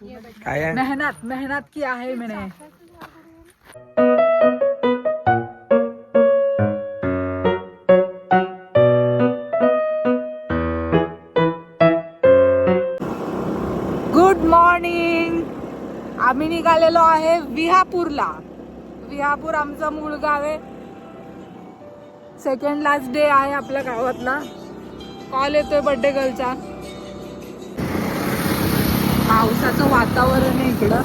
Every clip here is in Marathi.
काय मेहनत मेहनत की आहे मैंने. गुड मॉर्निंग आम्ही निघालेलो आहे विहापूरला. विहापूर आमचं मूळ गाव आहे. सेकंड लास्ट डे आहे आपल्या गावातला. कॉल येतोय बर्थडे गर्लचा पावसाचं वातावरण आहे इकडं.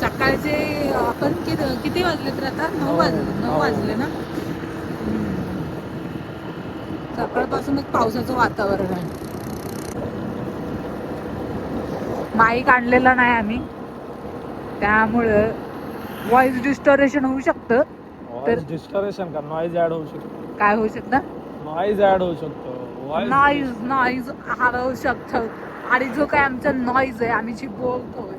सकाळचे आपण किती किती वाजले तर आता? नऊ वाजले नऊ वाजले ना. सकाळपासूनच पावसाचं वातावरण आहे. माईक आणलेला नाही आम्ही. त्यामुळं व्हॉइस डिस्टोरेशन होऊ शकतं. तर- डिस्टोरेशन का? नॉईज ऍड होऊ शकतो. काय होऊ शकतं? नॉईज ऍड होऊ शकतो. नॉईज नॉईज हरवू शकतं. आणि जो काय आमचा नॉईज आहे आम्ही जी बोलतोय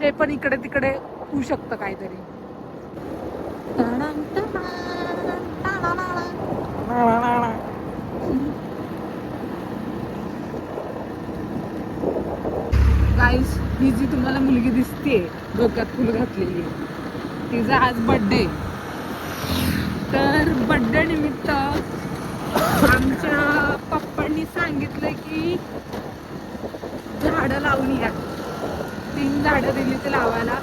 ते पण इकडे तिकडे होऊ शकतं काहीतरी. गाईस ही जी तुम्हाला मुलगी दिसते डोक्यात फुल घातलेली तिचा आज बर्थडे तर बर्थडे निमित्त आमच्या पप्पांनी सांगितलं की झाडं लावून या तीन झाडं दिली ते लावायला.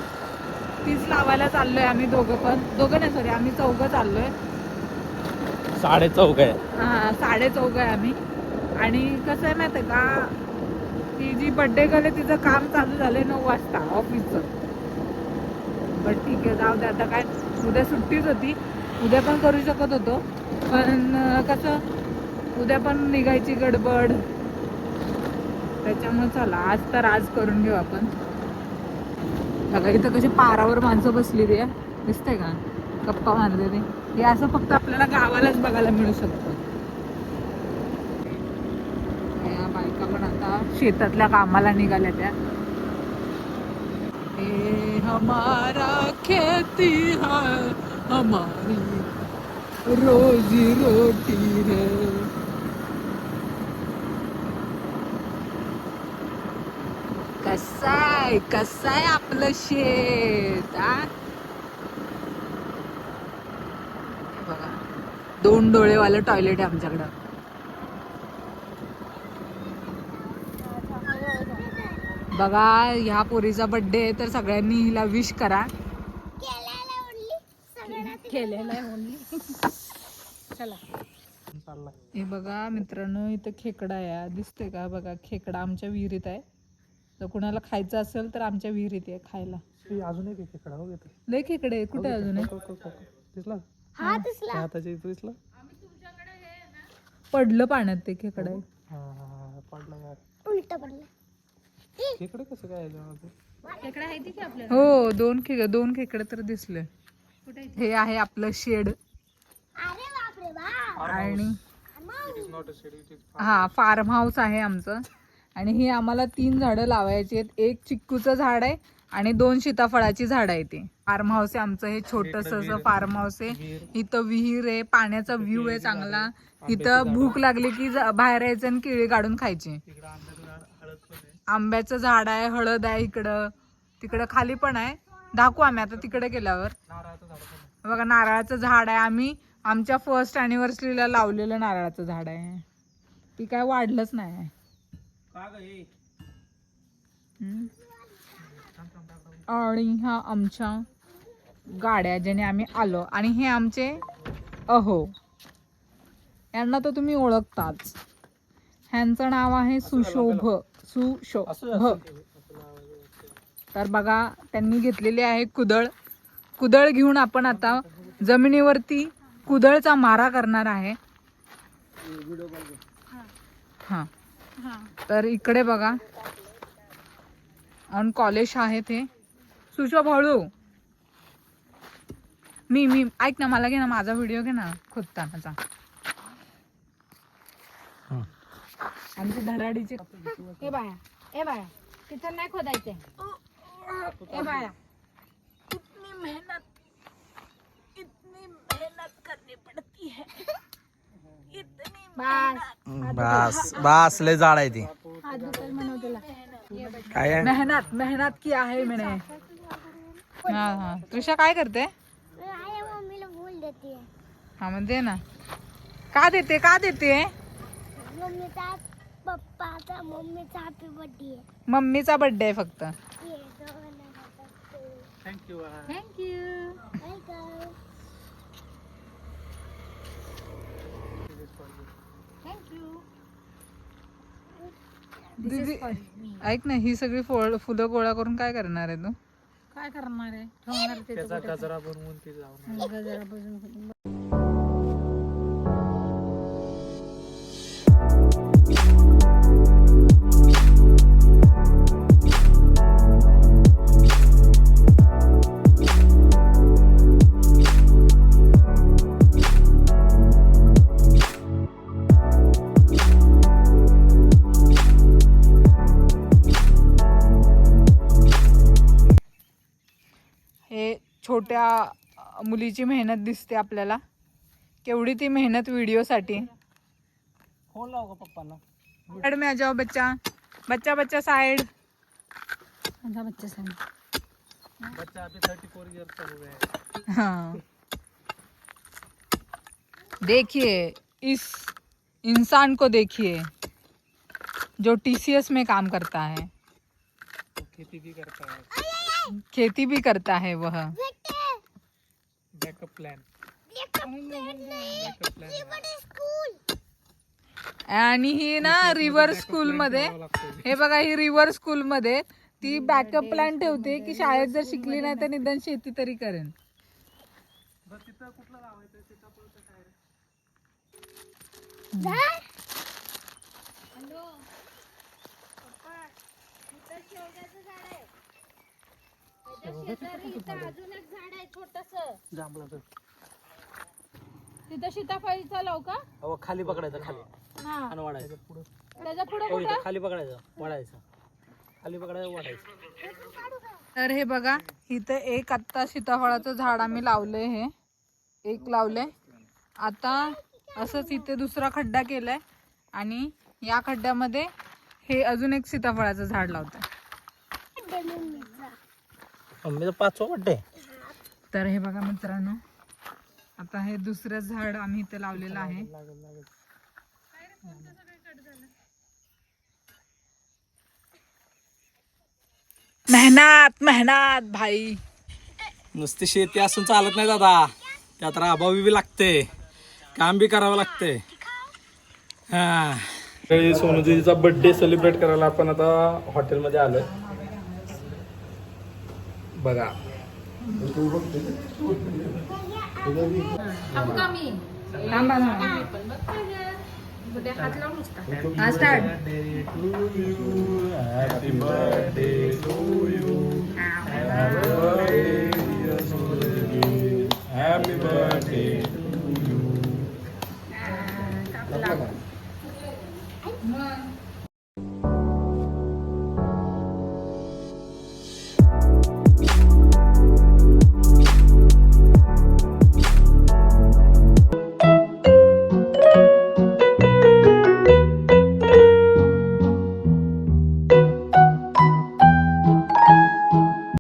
तीच लावायला चाललोय आम्ही दोघं पण. दोघं नाही सॉरी आम्ही चौघं चाललोय. साडे चौक आहे. हा साडे चौघ आहे आम्ही. आणि कसं आहे माहिती आहे का ती जी बर्थडे गर्ल आहे तिचं काम चालू झालंय नऊ वाजता ऑफिसचं बट ठीक आहे जाऊ दे आता काय उद्या सुट्टीच होती. उद्या पण करू शकत होतो. पण कसं उद्या पण निघायची गडबड. त्याच्यामुळे चला आज तर आज करून घेऊ आपण. बघा इथं कशी पारावर माणसं बसली ते दिसतंय का? गप्पा मारते ते. हे असं फक्त आपल्याला गावालाच बघायला मिळू शकतं. या बायका पण आता शेतातल्या कामाला निघाल्या त्या. ए हमारा खेती है हमारी रोजी रोटी है. कसाय कसाय आपलं शेत आ? बघा. दोन डोळेवालं टॉयलेट आहे आमच्याकडं. बघा ह्या पोरीचा बर्थडे आहे तर सगळ्यांनी हिला विश करा. आहे हे बघा मित्रांनो इथं खेकडा आहे. दिसते का? बघा खेकडा आमच्या विहिरीत आहे. जर कुणाला खायचं असेल तर आमच्या विहिरीत आहे खायला. ती अजून एक खेकडा हो घेते लय खेकडे आहे. कुठे अजून आहे? दिसला? हा दिसला. हाताच्या इथं दिसला? पडलं पाण्यात ते खेकडा आहे. हा हा हा पडला यार. उलट पडलं. खेकडे कसं काय याच्यामध्ये हो दोन खेकडे दोन खेकडे तर दिसले. हे आहे आपलं शेड. अरे बापरे बा आणि not a shed it is हा फार्म हाऊस आहे आमचं. आणि ही आम्हाला तीन झाडं लावायची आहेत. एक चिक्कूचं झाड आहे आणि दोन सीताफळाची झाड आहे ते. फार्म हाऊस आहे आमचं हे छोटस फार्म हाऊस आहे. इथं विहीर आहे पाण्याचा व्ह्यू आहे चांगला. इथं भूक लागली की बाहेर यायचं आणि केळी काढून खायची. आंब्याचं झाड आहे हळद आहे इकडं. तिकडं खाली पण आहे. दाखवू आम्ही आता तिकडे गेल्यावर. बघा नारळाचं झाड आहे. आम्ही आमच्या फर्स्ट अॅनिव्हर्सरीला लावलेलं नारळाचं झाड आहे. ती काय वाढलंच नाही. का ग हे हम्म. आणि ह्या आमच्या गाड्या ज्याने आम्ही आलो. आणि हे आमचे अहो. यांना तर तुम्ही ओळखताच. ह्यांचं नाव आहे सुशोभ. सुशोभ. तर बघा त्यांनी घेतलेली आहे कुदळ. कुदळ घेऊन आपण आता जमिनीवरती कुदळचा मारा करणार आहे. हा. तर इकडे बघा. ऑन कॉलेज आहे ते सुशोभ हळू मी मी ऐक ना मला घे ना माझा व्हिडिओ घे ना खोदतानाचा. हा. आमची धडाडीचे ए बाया ए बाया तिथं नाही खोदायचंय ए बाया इतनी मेहनत इतनी मेहनत करनी पड़ती है इतनी बस. बस. बस लय झाड आहे ती. काय आहे? मेहनत मेहनत की आहे म्हणे. हा हा. तुषा काय करते? मम्मीला बोल देते. हा मग दे ना. का देते का देते? मम्मीचा पप्पाचा मम्मीचा हॅपी बर्थडे मम्मीचा बर्थडे आहे फक्त थँक्यू थँक्यू दीदी ऐक ना ही सगळी फळ फुलं गोळा करून काय करणार आहे तू? काय करणार आहे? ठेवणार ते त्याचा गजरा बनवून ती लावणार गजरा बसून हे छोट्या अ, मुलीची मेहनत दिसते आपल्याला. केवढी ती मेहनत व्हिडिओसाठी. फ़ोन लाव का साइड में आ जाओ बच्चा बच्चा बच्चा साइड बच्चे सांग बच्चा अभी थर्टी फोर ईयर का हो गया है. हाँ देखिए इस इंसान को देखिए जो टीसीएस में काम करता है. वो खेती भी करता है. खेती भी करता है वह। बैकअप प्लान बैकअप प्लान आणि ही ना रिव्हर स्कूल मध्ये हे बघा ही रिव्हर स्कूल मध्ये ती बॅकअप प्लॅन ठेवते की शाळेत जर शिकली नाही तर निदान शेती तरी करेन. अजून एक झाड आहे छोटस. जांभळाचं तिथं सीताफळीचा लाव का? अहो खाली पकडायचं खाली. हा. आणि वाढायचं. पुढं. त्याच्या पुढे हो खाली पकडायचं वाढायचं. खाली पकडायचं वाढायचं. तर हे बघा इथं एक आत्ता सीताफळाचं झाड आम्ही लावलंय हे. एक लावलंय. आता असंच इथे दुसरा खड्डा केलाय आणि या खड्ड्यामध्ये हे अजून एक सीताफळाचं झाड लावतंय मम्मीचा पाचवा बड्डे तर हे बघा मित्रांनो आता हे दुसरं झाड आम्ही इथे लावलेलं आहे. मेहनत मेहनत भाई. नुसती शेती असून चालत नाही दादा. त्यात राबावी बी लागते. काम बी करावं लागते. हा. सोनूजीचा बर्थडे सेलिब्रेट करायला आपण आता हॉटेलमध्ये आलोय. बघा. थांबा हा स्टार्ट हॅपी